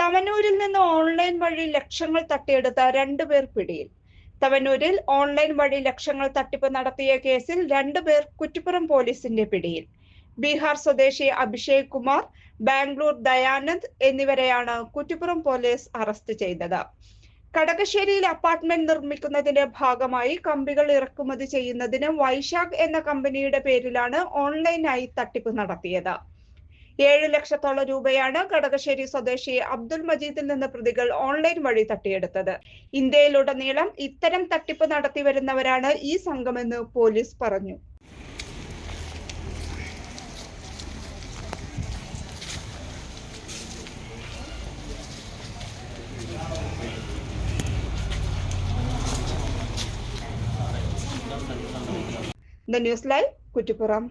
തവനൂരിൽ നിന്ന് ഓൺലൈൻ വഴി ലക്ഷങ്ങൾ തട്ടിയെടുത്ത രണ്ടുപേർ പിടിയിൽ. തവനൂരിൽ ഓൺലൈൻ വഴി ലക്ഷങ്ങൾ തട്ടിപ്പ് നടത്തിയ കേസിൽ രണ്ടുപേർ കുറ്റിപ്പുറം പോലീസിന്റെ പിടിയിൽ. ബീഹാർ സ്വദേശി അഭിഷേക് കുമാർ ബാംഗ്ലൂർ ദയാനന്ദ് എന്നിവരെയാണ് കുറ്റിപ്പുറം പോലീസ് അറസ്റ്റ് ചെയ്തത്. കടകശ്ശേരിയിൽ അപ്പാർട്ട്മെന്റ് നിർമ്മിക്കുന്നതിന്റെ ഭാഗമായി കമ്പികൾ ഇറക്കുമതി ചെയ്യുന്നതിന് വൈശാഖ് എന്ന കമ്പനിയുടെ പേരിലാണ് ഓൺലൈനായി തട്ടിപ്പ് നടത്തിയത്. ഏഴ് ലക്ഷത്തോളം രൂപയാണ് കടകശ്ശേരി സ്വദേശി അബ്ദുൾ മജീദിൽ നിന്ന് പ്രതികൾ ഓൺലൈൻ വഴി തട്ടിയെടുത്തത്. ഇന്ത്യയിലുടനീളം ഇത്തരം തട്ടിപ്പ് നടത്തി വരുന്നവരാണ് ഈ സംഘമെന്ന് പോലീസ് പറഞ്ഞു. News live Kuttippuram.